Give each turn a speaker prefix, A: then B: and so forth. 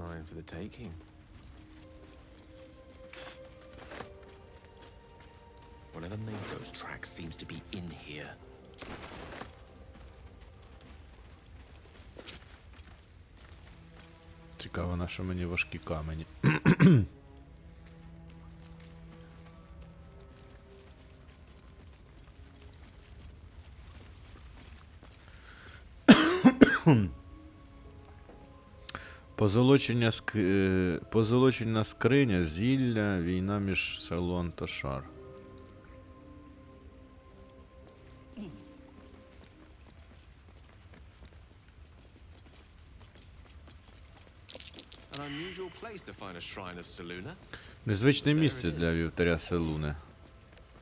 A: mine for the taking.
B: Whatever made those tracks seems to be in here.
C: Цікаво, на що мені важкі камені. Позолочення ск... е, Позолочена скриня, зілля, війна між Селон та Шар. Незвичне місце для вівтаря Селуни.